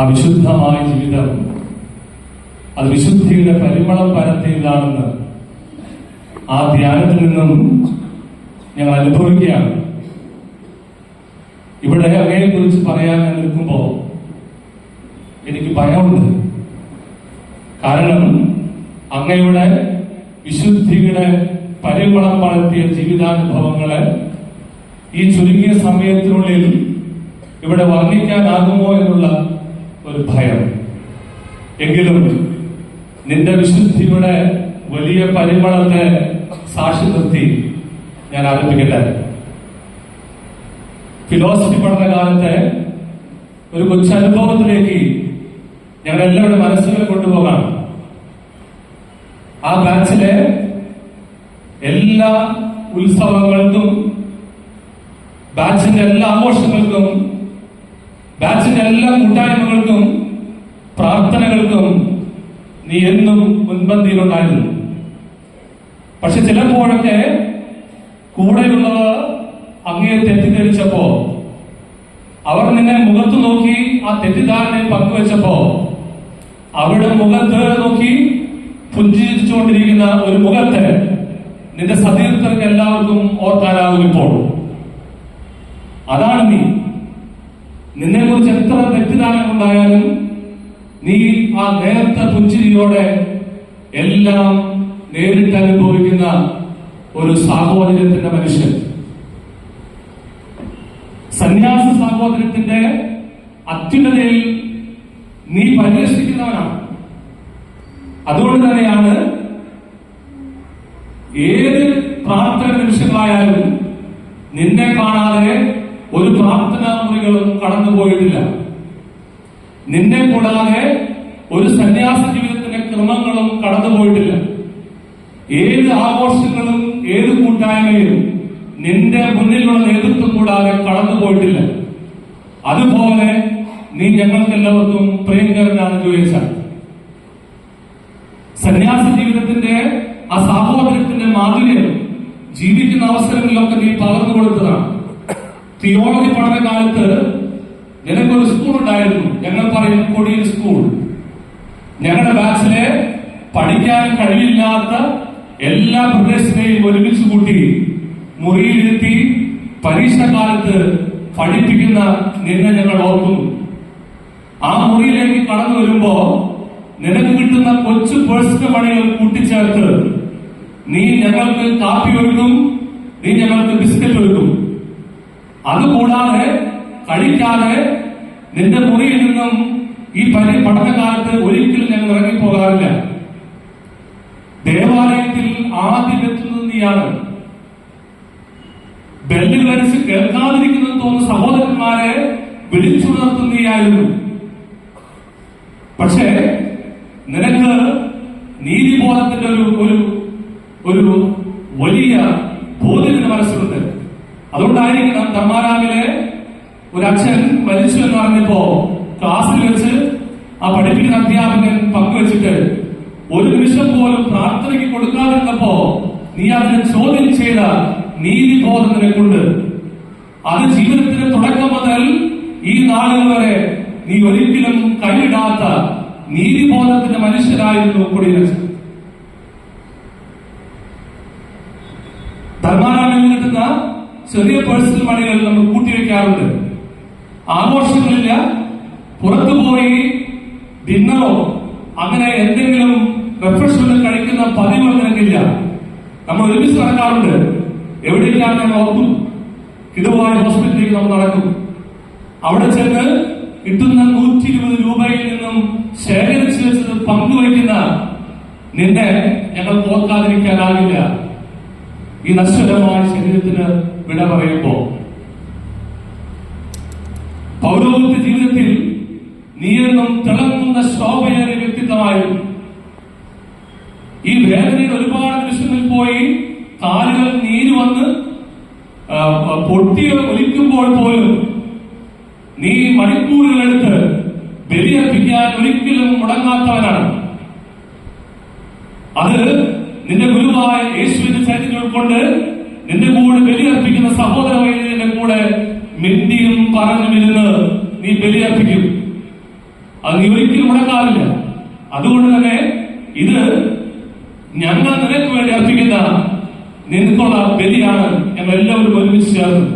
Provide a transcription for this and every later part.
ആ വിശുദ്ധമായ ജീവിതം. അത് വിശുദ്ധിയുടെ പരിമളം പരത്തിയതാണെന്ന് ആ ധ്യാനത്തിൽ നിന്നും ഞങ്ങൾ അനുഭവിക്കുകയാണ്. ഇവിടെ അങ്ങയെ കുറിച്ച് പറയാൻ ഞാൻ എനിക്ക് ഭയമുണ്ട്. കാരണം അങ്ങയുടെ വിശുദ്ധിയുടെ പരിമളം പരത്തിയ ജീവിതാനുഭവങ്ങളെ ഈ ചുരുങ്ങിയ സമയത്തിനുള്ളിൽ ഇവിടെ വർണിക്കാനാകുമോ എന്നുള്ള ഒരു ഭയം. എങ്കിലും നിന്റെ വിശുദ്ധിയുടെ വലിയ പരിമളത്തെ സാക്ഷി നിർത്തി ഞാൻ ആരംഭിക്കട്ടെ. ഫിലോസഫി പഠന ഒരു കൊച്ചനുഭവത്തിലേക്ക് ഞങ്ങൾ എല്ലാവരുടെ മനസ്സുകളെ കൊണ്ടുപോകാം. ആ ബാച്ചിലെ എല്ലാ ഉത്സവങ്ങൾക്കും ബാച്ചിന്റെ എല്ലാ ആഘോഷങ്ങൾക്കും ബാച്ചിന്റെ എല്ലാ കൂട്ടായ്മകൾക്കും പ്രാർത്ഥനകൾക്കും നീ എന്നും മുൻപന്തിയിലുണ്ടായിരുന്നു. പക്ഷെ ചിലപ്പോഴൊക്കെ കൂടെയുള്ളവർ അങ്ങയെ തെറ്റിദ്ധരിച്ചപ്പോ അവർ നിന്നെ മുഖത്ത് നോക്കി ആ തെറ്റിദ്ധാരണയെ പങ്കുവെച്ചപ്പോ അവരുടെ മുഖത്ത് നോക്കി പുഞ്ചിരിച്ചുകൊണ്ടിരിക്കുന്ന ഒരു മുഖത്തെ നിന്റെ സതീർത്ഥർക്ക് എല്ലാവർക്കും ഓർക്കാനാകും ഇപ്പോൾ. അതാണ് നീ. നിന്നെ കുറിച്ച് എത്ര തെറ്റിദ്ധാരണ ഉണ്ടായാലും നീ ആ നേരത്തെ പുഞ്ചിരിയോടെ എല്ലാം നേരിട്ട് അനുഭവിക്കുന്ന ഒരു സാഹോദര്യത്തിന്റെ മനുഷ്യൻ. സന്യാസ സാഹോദര്യത്തിന്റെ അത്യുന്നതയിൽ നീ പരിരക്ഷിക്കുന്നവനാണ്. അതുകൊണ്ട് തന്നെയാണ് ഏത് പ്രാർത്ഥന നിമിഷങ്ങളായാലും നിന്നെ കാണാതെ ഒരു പ്രാർത്ഥനാ മുറികളും കടന്നുപോയിട്ടില്ല. നിന്നെ കൂടാതെ ഒരു സന്യാസ ജീവിതത്തിന്റെ ക്രമങ്ങളും കടന്നുപോയിട്ടില്ല. ഏത് ആഘോഷങ്ങളും ഏത് കൂട്ടായ്മയും നിന്റെ മുന്നിലുള്ള നേതൃത്വം കൂടാതെ കടന്നുപോയിട്ടില്ല. അതുപോലെ നീ ഞങ്ങൾക്ക് എല്ലാവർക്കും പ്രിയങ്കരനാണ് ചോദിച്ചാൽ സന്യാസ ജീവിതത്തിന്റെ ആ സാഹോദര്യത്തിന്റെ മാധുര്യം ജീവിക്കുന്ന അവസരങ്ങളിലൊക്കെ നീ പകർന്നു കൊടുത്തതാണ്. തിയോളജി പഠന കാലത്ത് നിനക്കൊരു സ്കൂൾ ഉണ്ടായിരുന്നു. ഞങ്ങൾ പറയും കൊടിയൻ സ്കൂൾ ഞങ്ങളുടെ ബാച്ചിലെ പഠിക്കാൻ കഴിവില്ലാത്ത എല്ലാ പ്രദേശത്തെയും ഒരുമിച്ച് കൂട്ടി മുറിയിലിരുത്തി പരീക്ഷ കാലത്ത് പഠിപ്പിക്കുന്ന നിന്നെ ഞങ്ങൾ ഓർക്കുന്നു. ആ മുറിയിലേക്ക് കടന്നു വരുമ്പോ നിനക്ക് കിട്ടുന്ന കൊച്ചു പേഴ്സണൽ പണികൾ കൂട്ടിച്ചേർത്ത് നീ ഞങ്ങൾക്ക് കാപ്പി ഒരുക്കും നീ ഞങ്ങൾക്ക് ബിസ്ക്കറ്റ് ഒരുക്കും. അതുകൂടാതെ കഴിക്കാതെ നിന്റെ മുറിയിൽ നിന്നും ഈ പരി പഠനകാലത്ത് ഒരിക്കലും ഞങ്ങൾ ഇറങ്ങിപ്പോകാറില്ല. ദേവാലയത്തിൽ ആദ്യം എത്തുന്നത് നീയാണ്. ബെല്ലുകൾ കേൾക്കാതിരിക്കുന്നു കേൾക്കാതിരിക്കുന്നത് തോന്നുന്ന സഹോദരന്മാരെ വിളിച്ചുണർത്തുന്നീയായിരുന്നു. പക്ഷേ നിനക്ക് നീതിബോധത്തിന്റെ ഒരു ഒരു ഒരു വലിയ ബോധ്യം നിന്റെ മനസ്സിലുണ്ട് അതുകൊണ്ടായിരിക്കണം ധർമാരാമിലെ ഒരു അച്ഛൻ മരിച്ചു എന്ന് പറഞ്ഞപ്പോ ക്ലാസ്സിൽ വെച്ച് ആ പഠിപ്പിക്കുന്ന അധ്യാപകൻ പങ്കുവച്ചിട്ട് ഒരു നിമിഷം പോലും പ്രാർത്ഥനയ്ക്ക് കൊടുക്കാതിരുന്നപ്പോ നീ അതിനെ ചോദ്യം ചെയ്ത നീതിബോധം നിനക്കുണ്ട് അത് ജീവിതത്തിന്റെ തുടക്കം മുതൽ ഈ നാളുകൾ വരെ നീ ഒരിക്കലും കൈവിടാത്ത നീതിബോധത്തിന്റെ മനുഷ്യരായിരുന്നു കുടിയരച്ചൻ. ധർമാരാമിൽ കിട്ടുന്ന ചെറിയ പേഴ്സണൽ മണികൾ നമ്മൾ കൂട്ടിവെക്കാറുണ്ട് ആഘോഷങ്ങളില്ല പുറത്തു പോയി ഡിന്നറോ അങ്ങനെ എന്തെങ്കിലും റിഫ്രഷ്മെന്റ് കഴിക്കുന്ന പതിവ് നിനക്കില്ല നമ്മൾ ഒരുമിച്ച് നടക്കാറുണ്ട്. എവിടെയെല്ലാം ഞാൻ ഓർക്കും. കിടുവായ ഹോസ്പിറ്റലിലേക്ക് നമ്മൾ നടക്കും. അവിടെ ചെന്ന് കിട്ടുന്ന നൂറ്റി ഇരുപത് രൂപയിൽ നിന്നും ശേഖരിച്ച് വെച്ചത് പങ്കുവയ്ക്കുന്ന നിന്നെ ഞങ്ങൾ ഓർക്കാതിരിക്കാനാകില്ല. ഈ നശ്വരമായ ശരീരത്തിന് വിട പറയുമ്പോ പൗരോഹിത്യ ജീവിതത്തിൽ നീയെന്നും തിളങ്ങുന്ന ശോഭയേറിയ വ്യക്തിത്വമായിരുന്നു ഈ വേദനയിൽ ഒരുപാട് നിമിഷങ്ങളിൽ പോയി കാലുകൾ നീര് വന്ന് പൊട്ടികൾ ഒലിക്കുമ്പോൾ പോലും നീ മണിക്കൂറുകളെടുത്ത് ബലിയർപ്പിക്കാൻ ഒരിക്കലും മുടങ്ങാത്തവനാണ്. അത് നിന്റെ ഗുരുവായ യേശുവിന്റെ ചരിത്രം ഉൾക്കൊണ്ട് നിന്റെ കൂടെ ബലിയർപ്പിക്കുന്ന സഹോദര വൈദ്യന്റെ കൂടെ മിണ്ടിയും പറഞ്ഞും ഇരുന്ന് നീ ബലിയർപ്പിക്കും. അത് നീ ഒരിക്കലും മുടക്കാറില്ല. അതുകൊണ്ട് തന്നെ ഇത് ഞങ്ങൾ നിനക്ക് വേണ്ടി അർപ്പിക്കുന്ന നിനക്കുള്ള ബലിയാണ് ഞങ്ങൾ എല്ലാവരും ഒരുമിച്ച് ചേർന്ന്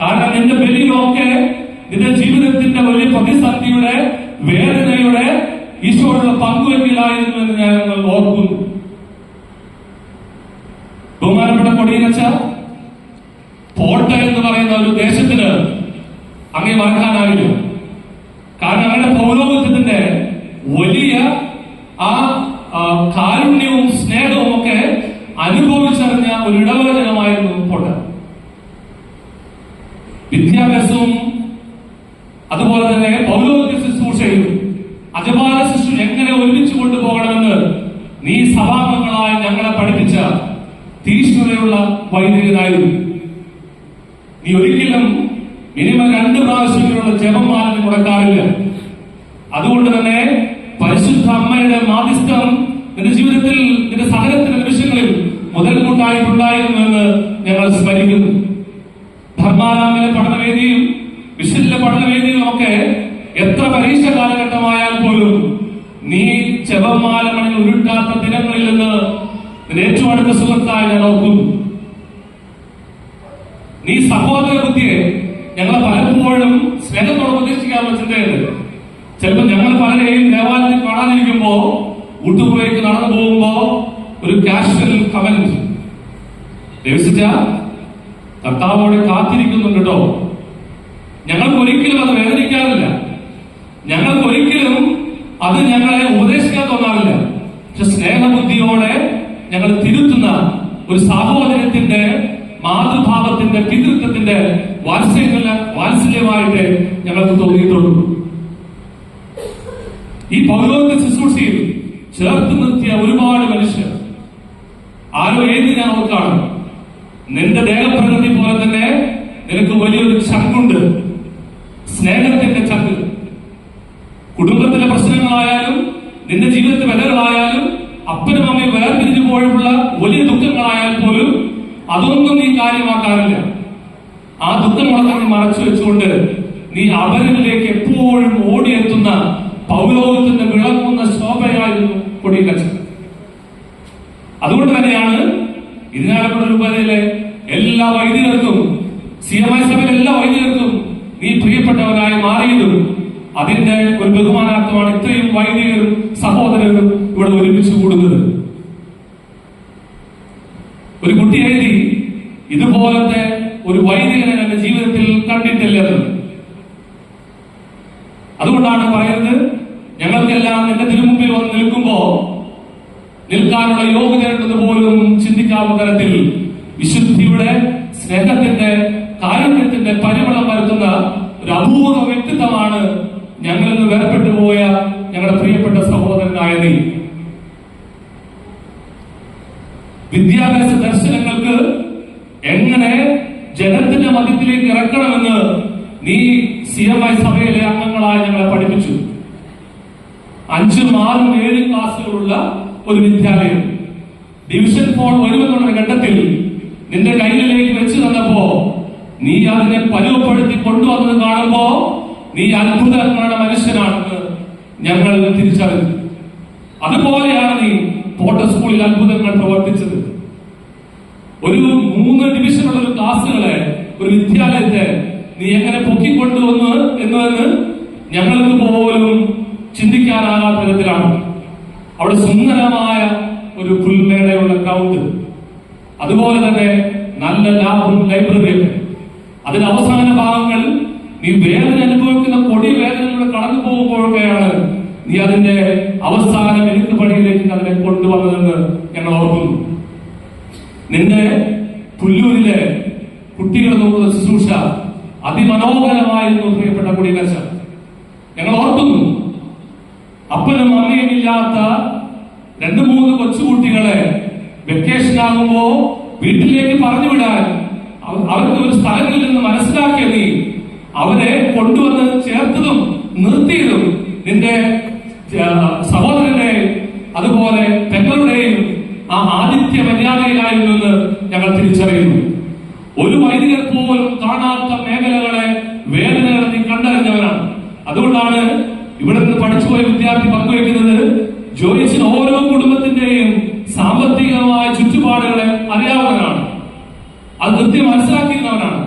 കാരണം നിന്റെ ബലിയിലൊക്കെ നിന്റെ ജീവിതത്തിന്റെ വലിയ പ്രതിസന്ധിയുടെ വേദനയുടെ ഈശോയുടെ പങ്കുവെക്കലായിരുന്നു എന്ന് ഞാൻ ഓർക്കുന്നു ബഹുമാനപ്പെട്ട കൊടിയനച്ച പോട്ട എന്ന് പറയുന്ന ഒരു ദേശത്തിന് അങ്ങേ മറക്കാനാവില്ല കാരണം അവരുടെ പൗരോഹിത്യത്തിന്റെ വലിയ ആ ആ, കാരുണ്യവും സ്നേഹവും ഒക്കെ അനുഭവിച്ചറിഞ്ഞ ഒരു ഇടവചനമായിരുന്നു പോട്ട വിദ്യാഭ്യാസവും അതുപോലെ തന്നെ പൗരോഹിത്യ ശുശ്രൂഷയും അജപാല ശുശ്രൂഷ എങ്ങനെ ഒരുമിച്ച് കൊണ്ടുപോകണമെന്ന് നീ സഭാംഗങ്ങളായ ഞങ്ങളെ പഠിപ്പിച്ച തീഷ്ണതയുള്ള വൈദികനായിരുന്നു. നീ ഒരിക്കലും മിനിമം രണ്ട് പ്രാവശ്യങ്ങളുള്ള ജപമാല നീ മുടക്കാറില്ല. അതുകൊണ്ട് തന്നെ പരിശുദ്ധ അമ്മയുടെ മാധ്യസ്ഥം നിന്റെ ജീവിതത്തിൽ നിന്റെ സഹനത്തിന്റെ നിമിഷങ്ങളിൽ മുതൽക്കൂട്ടായിട്ടുണ്ടായിരുന്നു എന്ന് ഞങ്ങൾ സ്മരിക്കുന്നു. ധർമാരാമിലെ പഠനവേദിയും വിശുദ്ധ പഠനവേദിയും ഒക്കെ എത്ര പരീക്ഷ കാലഘട്ടമായാൽ പോലും നീ ജപമാല മണിൽ ഉരുട്ടാത്ത ദിനങ്ങളിൽ നിന്ന് നിന്റെ ഏറ്റവും അടുത്ത സുഹൃത്തായി ഞാൻ ഓർക്കുന്നു നീ സഹോദര ബുദ്ധിയെ ഞങ്ങൾ പലപ്പോഴും സ്നേഹത്തോടെ ഉപദേശിക്കാൻ ചിന്തയുണ്ട് ചിലപ്പോൾ ഞങ്ങൾ പലരെയും ദേവാലയത്തിൽ കാണാനിരിക്കുമ്പോ ഊട്ടുപുറയ്ക്ക് നടന്നു പോകുമ്പോ ഒരു കാഷ്വൽ കമന്റ് ദേവസിച്ച കർത്താവോടെ കാത്തിരിക്കുന്നുണ്ട് കേട്ടോ ഞങ്ങൾക്ക് ഒരിക്കലും അത് വേദനിക്കാറില്ല. ഞങ്ങൾക്ക് ഒരിക്കലും അത് ഞങ്ങളെ ഉപദേശിക്കാൻ തോന്നാറില്ല. പക്ഷെ സ്നേഹബുദ്ധിയോടെ ഞങ്ങൾ തിരുത്തുന്ന ഒരു സാഹോദര്യത്തിന്റെ മാതൃഭാവത്തിന്റെ പിതൃത്വത്തിന്റെ വാത്സല്യ വാത്സല്യമായിട്ട് ഞങ്ങൾക്ക് തോന്നിയിട്ടുള്ളൂ. ഈ പൗരോഹിത്യ ശുശ്രൂഷയിൽ ചേർത്ത് നിർത്തിയ ഒരുപാട് മനുഷ്യർ. ആരോ ഏത് ഞാൻ ഓർക്കാണ് നിന്റെ ദേഹപ്രകൃതി പോലെ തന്നെ നിനക്ക് വലിയൊരു ചങ്കുണ്ട് സ്നേഹത്തിന്റെ ചങ്ക് കുടുംബത്തിലെ പ്രശ്നങ്ങളായാലും നിന്റെ ജീവിതത്തിലെ വിലകളായാലും അപ്പനും അമ്മയും വേർതിരിഞ്ഞു പോയുള്ള വലിയ ദുഃഖങ്ങളായാൽ പോലും അതൊന്നും നീ കാര്യമാക്കാറില്ല. ആ ദുഃഖങ്ങളൊക്കെ നീ മറച്ചു വെച്ചുകൊണ്ട് നീ അവരിലേക്ക് എപ്പോഴും ഓടിയെത്തുന്ന പൗരോഗത്തിന്റെ വിളങ്ങുന്ന ശോഭയായിരുന്നു കൊടിയക്കച്ചൻ അതുകൊണ്ട് തന്നെയാണ് ഇതിനാലക്കുട രൂപതയിലെ എല്ലാ വൈദികർക്കും സി എം ഐ സഭയിലെ എല്ലാ വൈദികർക്കും നീ പ്രിയപ്പെട്ടവരായി മാറിയതും അതിന്റെ ഒരു ബഹുമാനാർത്ഥമാണ് ഇത്രയും വൈദികരും സഹോദരരും ഇവിടെ ഒരുമിച്ച് കൂടുന്നത്. ഒരു കുട്ടി എഴുതി ഇതുപോലത്തെ ഒരു വൈദികനെ എന്റെ ജീവിതത്തിൽ കണ്ടിട്ടില്ലത് അതുകൊണ്ടാണ് പറയുന്നത് ഞങ്ങൾക്കെല്ലാം എന്റെ തിരുമുമ്പിൽ വന്ന് നിൽക്കുമ്പോ നിൽക്കാനുള്ള യോഗ്യതയുണ്ടെന്ന് പോലും ചിന്തിക്കാവുന്ന തരത്തിൽ വിശുദ്ധിയുടെ സ്നേഹത്തിന്റെ കാരുണ്യത്തിന്റെ പരിമളം വരുത്തുന്ന ഒരു അപൂർവ വ്യക്തിത്വമാണ് ഞങ്ങളിൽ നിന്ന് വേർപെട്ടു പോയ ഞങ്ങളുടെ പ്രിയപ്പെട്ട സഹോദരനായ നീ. വിദ്യാഭ്യാസ ദർശനങ്ങൾക്ക് എങ്ങനെ ജനത്തിന്റെ മധ്യത്തിലേക്ക് ഇറക്കണമെന്ന് നീ സി എം ഐ സഭയിലെ അംഗങ്ങളായി ഞങ്ങളെ പഠിപ്പിച്ചു. അഞ്ചും ആറും ഏഴും ക്ലാസ്സുകളുള്ള ഒരു വിദ്യാലയം. ഡിവിഷൻ ഫോൺ വരുമെന്നുള്ള ഘട്ടത്തിൽ നിന്റെ കയ്യിലേക്ക് വെച്ച് തന്നപ്പോ നീ അതിനെ പരുവപ്പെടുത്തി കൊണ്ടുവന്നത് കാണുമ്പോ നീ അത്ഭുതങ്ങളുടെ മനുഷ്യനാണെന്ന് ഞങ്ങൾ തിരിച്ചറിഞ്ഞു. അതുപോലെയാണ് നീ പോട്ട സ്കൂളിൽ അത്ഭുതങ്ങൾ പ്രവർത്തിച്ചത്. ഒരു മൂന്ന് ഡിവിഷനുള്ള ഒരു ക്ലാസ്സുകളെ ഒരു വിദ്യാലയത്തെ നീ എങ്ങനെ പൊക്കിക്കൊണ്ടുവന്ന് എന്നതെന്ന് ഞങ്ങൾക്ക് പോലും ചിന്തിക്കാനാകാത്ത വിധത്തിലാണ്. അവിടെ സുന്ദരമായ ഒരു പുൽമേടയുള്ള ഗ്രൗണ്ട് അതുപോലെ തന്നെ നല്ല ലാഭം ലൈബ്രറി അതിന്റെ അവസാന ഭാഗങ്ങൾ നീ വേദന അനുഭവിക്കുന്ന കൊടി വേദനകളിലൂടെ കടന്നു പോകുമ്പോഴൊക്കെയാണ് നീ അതിന്റെ അവസാനം എനിക്ക് പണിയിലേക്ക് അതിനെ കൊണ്ടുവന്നതെന്ന് ഞങ്ങൾ ഓർക്കുന്നു. നിന്റെ പുല്ലൂരിലെ കുട്ടികളെ നോക്കുന്ന ശുശ്രൂഷ അതിമനോഹരമായിരുന്നു പ്രിയപ്പെട്ട കുടികർച്ച ഞങ്ങൾ ഓർക്കുന്നു അപ്പനും അമ്മയും ഇല്ലാത്ത രണ്ടു മൂന്ന് കൊച്ചുകുട്ടികളെ വെക്കേഷൻ ആകുമ്പോ വീട്ടിലേക്ക് പറഞ്ഞു വിടാൻ അവർക്ക് ഒരു സ്ഥലങ്ങളിൽ നിന്ന് മനസ്സിലാക്കിയത് അവരെ കൊണ്ടുവന്ന് ചേർത്തതും നിർത്തിയതും നിന്റെ സഹോദരന്റെ അതുപോലെ പെങ്ങളുടെയും ആ ആദിത്യ മര്യാദയിലായിരുന്നു എന്ന് ഞങ്ങൾ തിരിച്ചറിയുന്നു. ഒരു വൈദികർ പോലും കാണാത്ത മേഖലകളെ വേദനകളെ കണ്ടറിഞ്ഞവരാണ്. അതുകൊണ്ടാണ് ഇവിടെ നിന്ന് പഠിച്ചുപോയ വിദ്യാർത്ഥി പങ്കുവയ്ക്കുന്നത് ജോയിച്ചിന് ഓരോ കുടുംബത്തിന്റെയും സാമ്പത്തികമായ ചുറ്റുപാടുകളെ അറിയാവുന്നവരാണ്. അത് കൃത്യം മനസ്സിലാക്കിയിരുന്നവരാണ്.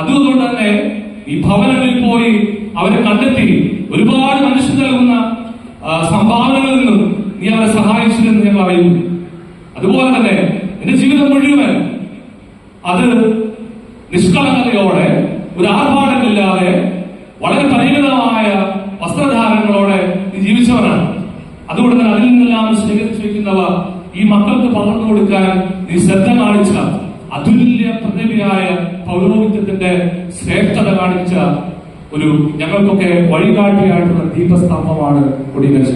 അതുകൊണ്ട് തന്നെ ഈ ഭവനങ്ങളിൽ പോയി അവരെ കണ്ടെത്തി ഒരുപാട് മനുഷ്യർ നൽകുന്ന സംഭാവനകളിൽ നിന്നും നീ അവരെ സഹായിച്ചിരുന്നു ഞങ്ങൾ അറിയുന്നു. അതുപോലെ തന്നെ എന്റെ ജീവിതം മുഴുവൻ അത് നിഷ്കളങ്കതയോടെ ഒരു ആർഭാടമില്ലാതെ വളരെ പരിമിതമായ വസ്ത്രധാരണങ്ങളോടെ ജീവിച്ചവനാണ്. അതുകൊണ്ട് തന്നെ അതിൽ നിന്നെല്ലാം ശേഖരിച്ചു വയ്ക്കുന്നവ ഈ മക്കൾക്ക് പകർന്നു കൊടുക്കാൻ നീ ശ്രദ്ധ കാണിച്ച അതുല്യ പ്രതിഭയായ പൗരോഹിത്യത്തിന്റെ ശ്രേഷ്ഠത കാണിച്ച ഒരു ഞങ്ങൾക്കൊക്കെ വഴികാട്ടിയായിട്ടുള്ള ദീപസ്തംഭമാണ് കൊടിമേശ.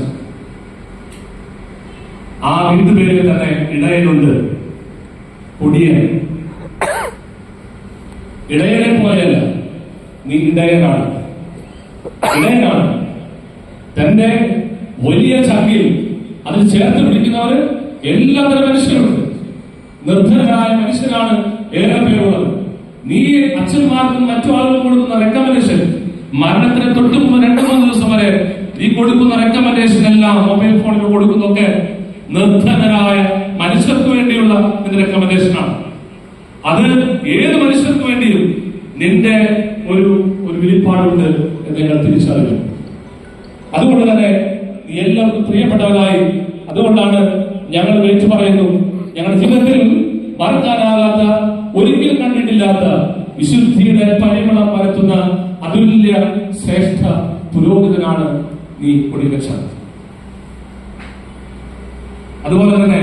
ആ വീട്ടു പേരിൽ തന്നെ ഇടയനുണ്ട്. കൊടിയൻ. ഇടയനെ പോലെ നീ ഇടയനാണ്. ഇടയനാണ്. തന്റെ വലിയ ചങ്കിൽ അതിൽ ചേർത്ത് പിടിക്കുന്നവര് എല്ലാത്തരം മനുഷ്യരുണ്ട്. നിർദ്ധനരായ മനുഷ്യരാണ് ഏറെ പേരുള്ളത്. നീ അച്ഛന്മാർക്കും മറ്റു ആളുകൾക്കും കൊടുക്കുന്ന റെക്കമെൻഡേഷൻ മരണത്തിന് തൊട്ട് രണ്ടു മൂന്ന് ദിവസം വരെ നീ കൊടുക്കുന്ന റെക്കമെൻഡേഷൻ എല്ലാം മൊബൈൽ ഫോണിൽ കൊടുക്കുന്നതൊക്കെ നിർധനരായ മനുഷ്യർക്ക് വേണ്ടിയുള്ള നിന്റെ റെക്കമെൻഡേഷൻ അത് ഏത് മനുഷ്യർക്ക് വേണ്ടിയും നിന്റെ ഒരു ഒരു വിളിപ്പാടുണ്ട് എന്ന് ഞങ്ങൾ തിരിച്ചറിയും അതുകൊണ്ട് തന്നെ നീ എല്ലാവർക്കും പ്രിയപ്പെട്ടവരായി അതുകൊണ്ടാണ് ഞങ്ങൾ വിളിച്ചു പറയുന്നു ഞങ്ങളുടെ ജീവിതത്തിൽ മറക്കാനാകാത്ത ഒരിക്കലും കണ്ടിട്ടില്ലാത്ത വിശുദ്ധിയുടെ പരിമളം പരത്തുന്ന അതുല്യ ശ്രേഷ്ഠ പുരോഹിതനാണ് നീ കൊടിവെച്ചത് അതുപോലെ തന്നെ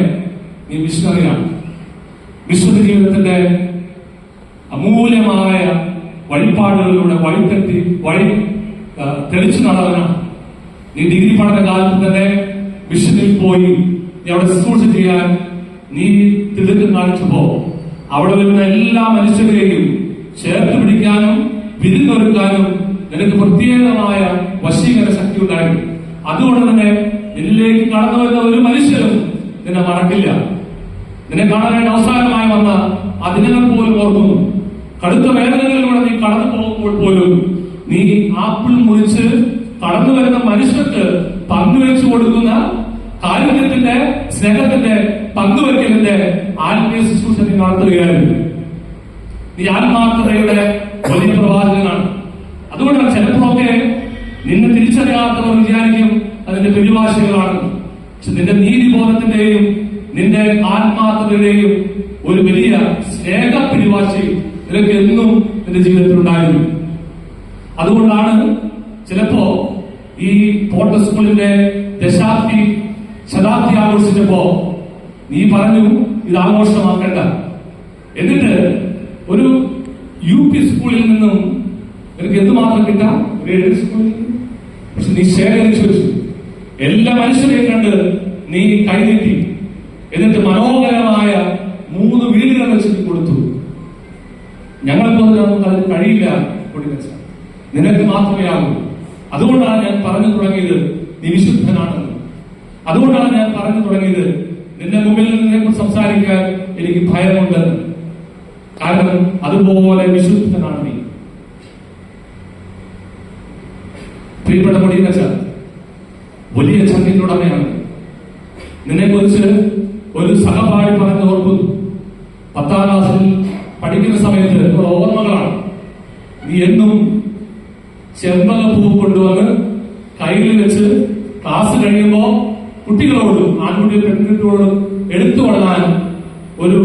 നീ മിഷണറിയാണ് വിശുദ്ധ ജീവിതത്തിന്റെ അമൂല്യമായ വഴിപാടുകളിലൂടെ വഴിത്തെറ്റി വഴി തെളിച്ചു നടന്നവനാണ് നീ ഡിഗ്രി പഠന കാലത്ത് തന്നെ മിഷനിൽ പോയി നീ അവിടെ ശുശ്രൂഷ ചെയ്യാൻ നീ തിടുക്കം കാണിച്ചപ്പോ അവിടെ വരുന്ന എല്ലാ മനുഷ്യരെയും ചേർത്ത് പിടിക്കാനും വിരുന്നൊരുക്കാനും നിനക്ക് പ്രത്യേകമായ വശീകരണ ശക്തി ഉണ്ടായിരുന്നു. അതുകൊണ്ട് തന്നെ നിന്നിലേക്ക് കടന്നു വരുന്ന ഒരു മനുഷ്യരും നിന്നെ മറക്കില്ല. നിന്നെ കാണാനായിട്ട് അവസാനമായി വന്ന ആ ദിനങ്ങൾ പോലും ഓർക്കുന്നു. കടുത്ത വേദനകളിലൂടെ നീ കടന്നു പോകുമ്പോൾ പോലും നീ ആപ്പിൾ മുറിച്ച് കടന്നു വരുന്ന മനുഷ്യർക്ക് പങ്കുവെച്ചു കൊടുക്കുന്ന കാരുണ്യത്തിന്റെ സ്നേഹത്തിന്റെ പങ്കുവെക്കലിന്റെ ആത്മീയ ശുശ്രൂഷ നീ നടത്തുകയായിരുന്നു നീ ആത്മാർത്ഥതയുടെ വലിയ പ്രവാചകനാണ് അതുകൊണ്ടാണ് ചിലപ്പോഴൊക്കെ നിന്നെ തിരിച്ചറിയാത്തവർ വിചാരിക്കും അതിന്റെ പിടിവാശികളാണെന്ന്. നിന്റെ നീതിബോധത്തിന്റെയും നിന്റെ ആത്മാർത്ഥതയുടെയും ഒരു വലിയ സ്നേഹ പിടിവാശി നിനക്ക് എന്നും നിന്റെ ജീവിതത്തിൽ ഉണ്ടായിരുന്നു. അതുകൊണ്ടാണ് ചിലപ്പോ ഈ പോട്ട സ്കൂളിന്റെ ദശാബ്ദി ശതാബ്ദി ആഘോഷിച്ചപ്പോ നീ പറഞ്ഞു ഇത് ആഘോഷമാക്കണ്ട. എന്നിട്ട് ഒരു യു പി സ്കൂളിൽ നിന്നും എനിക്ക് എന്തുമാത്രം കിട്ടാം? ഒരു ഏഴ് സ്കൂളിൽ? പക്ഷെ നീ ശേഖരിച്ചു വെച്ചു. എല്ലാ മനുഷ്യരെയും കണ്ട് നീ കൈനീട്ടി. എന്നിട്ട് മനോഹരമായ മൂന്ന് വീടുകൾ വെച്ചിട്ട് കൊടുത്തു. ഞങ്ങളെപ്പോലെ നമുക്ക് അതിന് കഴിയില്ല കൊടുക്കച്ച നിനക്ക് മാത്രമേ ആകൂ. അതുകൊണ്ടാണ് ഞാൻ പറഞ്ഞു തുടങ്ങിയത് നീ വിശുദ്ധനാണെന്ന്. അതുകൊണ്ടാണ് ഞാൻ പറഞ്ഞു തുടങ്ങിയത് നിന്റെ മുമ്പിൽ നിന്ന് സംസാരിക്കാൻ എനിക്ക് ഭയമുണ്ട് കാരണം അതുപോലെ വിശുദ്ധനാണ് നീ. പ്രിയപ്പെട്ട പൊടിയച്ച വലിയ ചങ്കിന്റെ ഉടമയാണ് നിന്നെ കുറിച്ച് ഒരു സഹപാഠി പറഞ്ഞു ഓർക്കുന്നു പത്താം ക്ലാസ്സിൽ പഠിക്കുന്ന സമയത്ത് ഓർമ്മകളാണ്. നീ എന്നും ചെമ്പക പൂ കൊണ്ടുവന്ന് കയ്യിൽ വെച്ച് ക്ലാസ് കഴിയുമ്പോ കുട്ടികളോടും ആൺകുട്ടി പെൺകുട്ടികളോടും എടുത്തു കൊള്ളാൻ ഒരു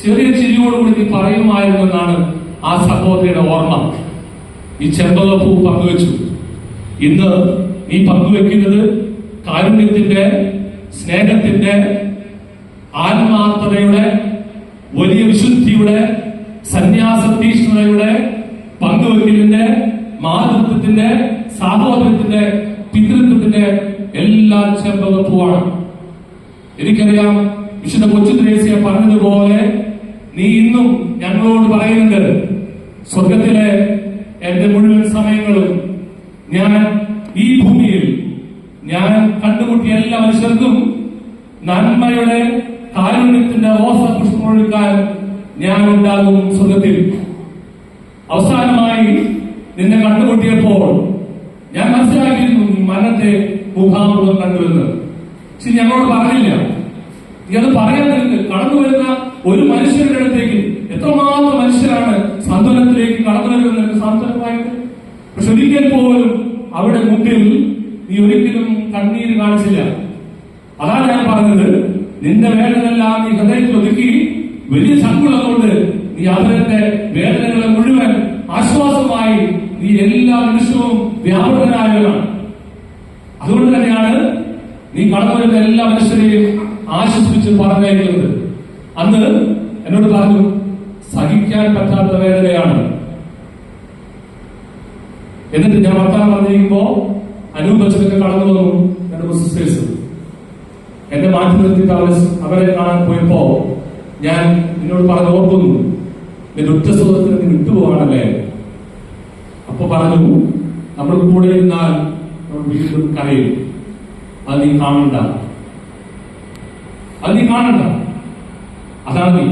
ചെറിയ ചിരിയോടുകൂടി നീ പറയുമായിരുന്നു എന്നാണ് ആ സഹോദരിയുടെ ഓർമ്മ. ഈ ചെമ്പക പൂ പങ്കുവെച്ചു. ഇന്ന് നീ പങ്കുവെക്കുന്നത് കാരുണ്യത്തിന്റെ സ്നേഹത്തിന്റെ ആത്മാർത്ഥതയുടെ വലിയ വിശുദ്ധിയുടെ സന്യാസ തീഷ്ണതയുടെ പങ്കുവെക്കലിന്റെ മാതൃത്വത്തിന്റെ സാഹോദര്യത്തിന്റെ പിതൃത്വത്തിന്റെ എല്ലാ ചെമ്പകത്വമാണ് എനിക്കറിയാം വിശുദ്ധ കൊച്ചു ത്രേസ്യ പറഞ്ഞതുപോലെ നീ ഇന്നും ഞങ്ങളോട് പറയുന്നുണ്ട് സ്വർഗത്തിലെ എന്റെ മുഴുവൻ സമയങ്ങളും ഞാൻ ഈ ഭൂമിയിൽ ഞാൻ കണ്ടുമുട്ടിയ എല്ലാ മനുഷ്യർക്കും നന്മയുടെ കാരുണ്യത്തിന്റെ ഓസ പുഷ്പമൊഴുക്കാൻ ഞാൻ ഉണ്ടാകും സ്വർഗത്തിൽ. അവസാനമായി നിന്നെ കണ്ടുമുട്ടിയപ്പോൾ ഞാൻ മനസ്സിലാക്കിയിരുന്നു മരണത്തെ മുഖാമുഖം കണ്ടുവെന്ന്. പക്ഷെ ഞങ്ങളോട് പറഞ്ഞില്ല. നീ അത് പറയാൻ കടന്നു വരുന്ന ഒരു മനുഷ്യരുടെ അടുത്തേക്ക് എത്രമാത്രം മനുഷ്യരാണ് സാന്ത്വനത്തിലേക്ക് കടന്നു വരുന്നത് സാന്ത്വനമായിട്ട്. പക്ഷെ ഒരിക്കൽ പോലും അവിടെ മുമ്പിൽ നീ ഒരിക്കലും കണ്ണീര് കാണിച്ചില്ല. അതാണ് ഞാൻ പറഞ്ഞത്. നിന്റെ വേദനയെല്ലാം നീ ഹൃദയത്തിൽ ഒതുക്കി വലിയ ശങ്കുളം കൊണ്ട് നീ അവരുടെ വേദനകളെ മുഴുവൻ ആശ്വാസമായി നീ എല്ലാ നിമിഷവും വ്യാപകനായവനാണ് അതുകൊണ്ട് തന്നെയാണ് നീ കടന്നു എല്ലാ മനുഷ്യരെയും ആശ്വസിപ്പിച്ച് പറഞ്ഞേക്കുന്നത് അന്ന് എന്നോട് പറഞ്ഞു സഹിക്കാൻ പറ്റാത്ത വേദനയാണ്. എന്നിട്ട് ഞാൻ വർത്താനം പറഞ്ഞിരിക്കുമ്പോ അനൂപ് അച്ഛനൊക്കെ കടന്നു വന്നു. രണ്ട് സിസ്റ്റേഴ്സ് എന്നെ മാറ്റി നിർത്തിയിട്ട് അവരെ അവരെ കാണാൻ പോയപ്പോ ഞാൻ നിന്നോട് പറഞ്ഞു ഓർക്കുന്നു നിന്റെ ഉറ്റ സുഖത്തിന് നീ വിട്ടുപോവാണല്ലേ? അപ്പൊ പറഞ്ഞു നമ്മൾ കൂടെ ഇരുന്നാൽ വീണ്ടും കരയും. അത് നീ കാണണ്ട. അത് നീ കാണണ്ട. അതാണ് നീ.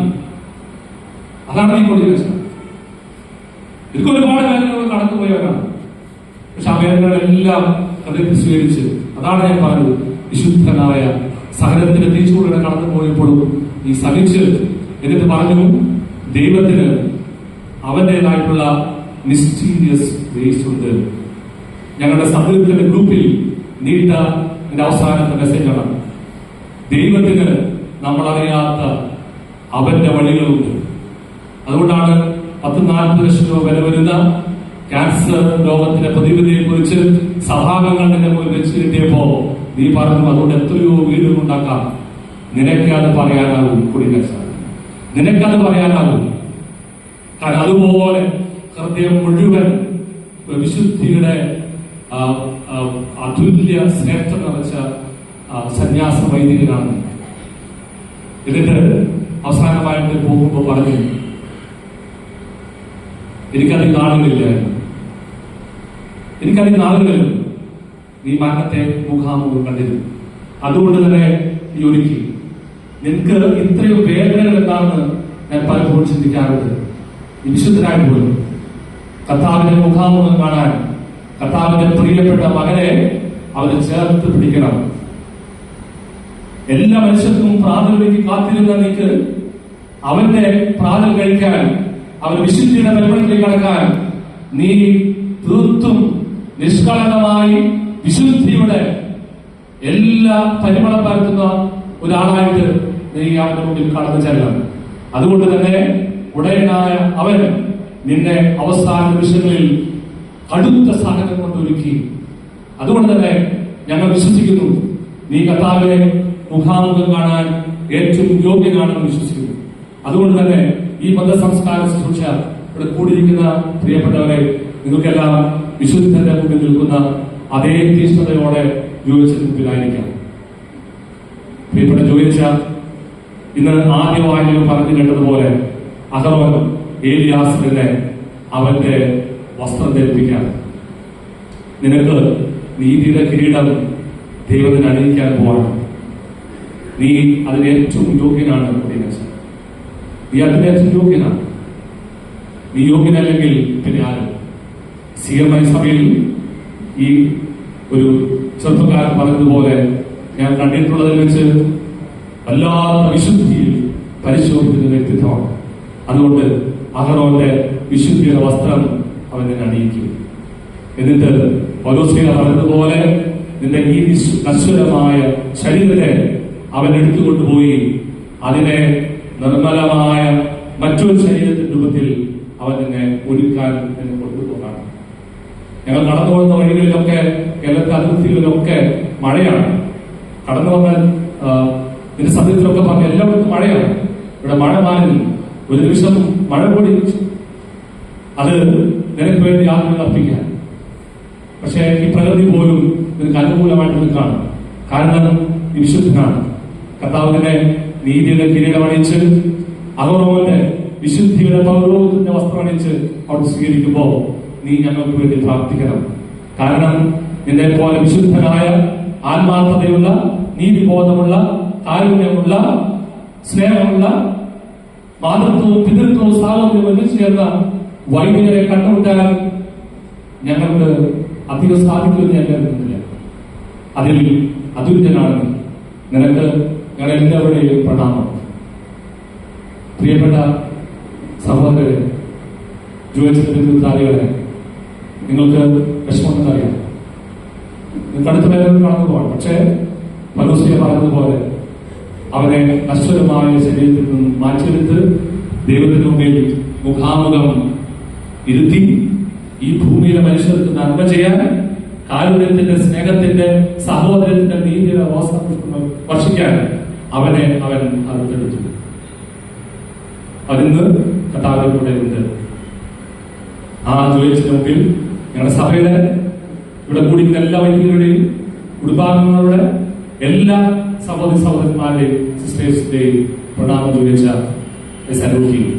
അതാണ് നീ കൊണ്ടിരിക്കുന്നത് ഇതൊക്കെ ഒരുപാട് കാര്യങ്ങൾ കടന്നുപോയവരാണ്. പക്ഷെ അവയവങ്ങളെല്ലാം അദ്ദേഹം സ്വീകരിച്ച് അതാണ് ഞാൻ പറഞ്ഞത്. വിശുദ്ധനായ സഹനത്തിന്റെ തീച്ചുകൂടെ കടന്നു പോയപ്പോഴും ഈ സഹിച്ച് എന്നിട്ട് പറഞ്ഞു ദൈവത്തിന് അവന്റേതായിട്ടുള്ള മിസ്റ്റീരിയസ് വേസ് ഉണ്ട്. ഞങ്ങളുടെ സഹോദരത്തിന്റെ ഗ്രൂപ്പിൽ നീണ്ട എന്റെ അവസാനത്തെ മെസ്സേജാണ് ദൈവത്തിന് നമ്മളറിയാത്ത അവന്റെ വഴികളുണ്ട്. അതുകൊണ്ടാണ് പത്ത് നാൽപ്പത് ലക്ഷം രൂപ വില വരുന്ന ക്യാൻസർ രോഗത്തിന്റെ പ്രതിവിധിയെ കുറിച്ച് സഭാംഗങ്ങളുടെ മുന്നിൽ വെച്ച് കിട്ടിയപ്പോ നീ പറഞ്ഞു അതുകൊണ്ട് എത്രയോ വീടുകൾ ഉണ്ടാക്കാം. നിനക്ക് അത് പറയാനാകും കുടിക്കച്ച നിനക്കത് പറയാനാകും. കാരണം അതുപോലെ ഹൃദയം മുഴുവൻ വിശുദ്ധിയുടെ അതുല്യ ശ്രേഷ്ഠം നിറച്ച സന്യാസ വൈദികനാണ്. എന്നിട്ട് അവസാനമായിട്ട് പോകുമ്പോൾ പറഞ്ഞു എനിക്കത് നാളുകളില്ലായിരുന്നു എനിക്കധികം ആളുകൾ നീ മരണത്തെ മുഖാമുഖം കണ്ടിരുന്നു. അതുകൊണ്ട് തന്നെ ഒരുക്കി. നിനക്ക് ഇത്രയും വേദനകൾ എന്താണെന്ന് ഞാൻ പലപ്പോഴും ചിന്തിക്കാറുണ്ട്. വിശുദ്ധനായി പോലും. കർത്താവിന്റെ മുഖാമുഖം കാണാൻ കർത്താവിന്റെ പ്രിയപ്പെട്ട മകനെ അവരെ ചേർത്ത് പിടിക്കണം. എല്ലാ മനുഷ്യർക്കും പ്രാതലിലേക്ക് കാത്തിരുന്ന നീക്ക് അവന്റെ പ്രാതൽ കഴിക്കാൻ അവൻ വിശുദ്ധിയുടെ പരിപാടിയിലേക്ക് കടക്കാൻ നീ തീർത്തും നിഷ്കളങ്കമായി വിശുദ്ധിയുടെ എല്ലാ പരിമളം പരത്തുന്ന ഒരാളായിട്ട് നീ അവന്റെ മുമ്പിൽ കടന്നു ചെല്ലണം അതുകൊണ്ട് തന്നെ ഉടയനായ അവൻ നിന്നെ അവസാന നിമിഷങ്ങളിൽ കടുത്ത സാധനം കൊണ്ട് അതുകൊണ്ട് തന്നെ ഞങ്ങൾ വിശ്വസിക്കുന്നു. നീ കർത്താവിനെ മുഖാമുഖം കാണാൻ ഏറ്റവും യോഗ്യനാണെന്ന് വിശ്വസിക്കുന്നു. അതുകൊണ്ട് തന്നെ ഈ മതസംസ്കാര ശുശ്രൂഷ ഇവിടെ കൂടിയിരിക്കുന്ന പ്രിയപ്പെട്ടവരെ നിങ്ങൾക്കെല്ലാം വിശുദ്ധന്റെ മുമ്പിൽ നിൽക്കുന്ന അതേ തീഷ്ണതയോടെ ജോയിച്ചതിന് മുമ്പിലായിരിക്കാം പ്രിയപ്പെട്ട ജോയിച്ച ഇന്ന് ആദ്യമായി പറഞ്ഞു കേട്ടതുപോലെ അഹറോൻ ഏലിയാസിനെ അവന്റെ വസ്ത്രം ധരിപ്പിക്കാൻ. നിനക്ക് നീതിയുടെ കിരീടം ദൈവത്തിന് അണിയിക്കാൻ പോവാണ്. നീ അതിന് ഏറ്റവും യോഗ്യനാണ് നീ അതിന് ഏറ്റവും യോഗ്യനാണ്. നീ യോഗ്യനല്ലെങ്കിൽ പിന്നെ ആരും? സി എം ഐ സഭയിൽ ഈ ഒരു ചെറുപ്പക്കാരൻ പറഞ്ഞതുപോലെ ഞാൻ കണ്ടിട്ടുള്ളതിൽ വെച്ച് വല്ലാത്ത വിശുദ്ധിയിൽ പരിശോധിക്കുന്ന വ്യക്തിത്വമാണ്. അതുകൊണ്ട് അഹറോന്റെ വിശുദ്ധിയുടെ വസ്ത്രം അവനെ അണിയിക്കും. എന്നിട്ട് പൗലോസ്ലിഹ പറഞ്ഞതുപോലെ നിന്റെ ഈ നശ്വരമായ ശരീരത്തെ അവൻ എടുത്തുകൊണ്ടുപോയി അതിനെ നിർമ്മലമായ മറ്റൊരു ശരീരത്തിന്റെ രൂപത്തിൽ അവൻ നിന്നെ ഒരുക്കാൻ എന്ന് ഞങ്ങൾ കടന്നു പോകുന്ന വഴികളിലൊക്കെ കേരളത്തെ അതിർത്തികളിലൊക്കെ മഴയാണ്. കടന്നു വന്നാൽ ഇതിന്റെ സത്യത്തിലൊക്കെ പറഞ്ഞ എല്ലായിടത്തും മഴയാണ്. ഇവിടെ മഴ മാറി ഒരു നിമിഷം മഴ കൂടി അത് നിനക്ക് വേണ്ടി ആദ്യം അർപ്പിക്കാൻ പക്ഷേ ഈ പ്രകൃതി പോലും നിനക്ക് അനുകൂലമായിട്ട് നിൽക്കാണ് കാരണം വിശുദ്ധനാണ്. കർത്താവിനെ നീതിയുടെ കിരീടമണിച്ച് അതോടൊപ്പം വിശുദ്ധിയുടെ പൗരോഹിന്റെ വസ്ത്രമണിച്ച് അവിടെ സ്വീകരിക്കുമ്പോ നീ ഞങ്ങൾക്ക് വേണ്ടി പ്രാർത്ഥിക്കണം. കാരണം നിന്നെ പോലെ വിശുദ്ധനായ ആത്മാർത്ഥതയുള്ള നീതിബോധമുള്ള കാരുണ്യമുള്ള സ്നേഹമുള്ള മാതൃത്വവും പിതൃത്വവും സ്ഥാപനവും ഒരുമിച്ച് ചേർന്ന വൈദികരെ കണ്ടുമുട്ടാൻ ഞങ്ങൾക്ക് അധികം സാധിക്കുമെന്ന് ഞാൻ കരുതുന്നില്ല. അതിൽ അതുല്യനാണ് നിനക്ക് ഞങ്ങൾ എല്ലാവരുടെയും പ്രണാമം. പ്രിയപ്പെട്ട സഹോദരരെ ജോലിച്ചിന്റെ ബന്ധുത്താലികളെ നിങ്ങൾക്ക് വിഷമമെന്നറിയാം നിങ്ങൾക്ക് അടുത്ത കടന്നു പോകാം പക്ഷേ പലോസിയ പറഞ്ഞതുപോലെ അവനെ അശ്വരമായ ശരീരത്തിൽ നിന്നും മാറ്റിയെടുത്ത് ദൈവത്തിന് മുമ്പിൽ മുഖാമുഖം ഇരുത്തി ഈ ഭൂമിയിലെ മനുഷ്യർക്ക് നന്മ ചെയ്യാൻ കാരുണ്യത്തിന്റെ സ്നേഹത്തിന്റെ സഹോദരത്തിന്റെ നീതിയുടെ അവസ്ഥ വർഷിക്കാൻ അവനെ അവൻ അറുത്തെടുത്തു. അതിന്ന് കഥാവിൽ കൂടെ ഉണ്ട്. ആ ജോലിച്ചിന് മുമ്പിൽ ഞങ്ങളുടെ സഭയുടെ ഇവിടെ കൂടിയിരുന്ന എല്ലാ വൈദികരുടെയും കുടുംബാംഗങ്ങളുടെ എല്ലാ സഹോദരി സഹോദരന്മാരുടെയും സിസ്റ്റേഴ്സിന്റെയും പ്രണാമം ചോദിച്ച ചെയ്യും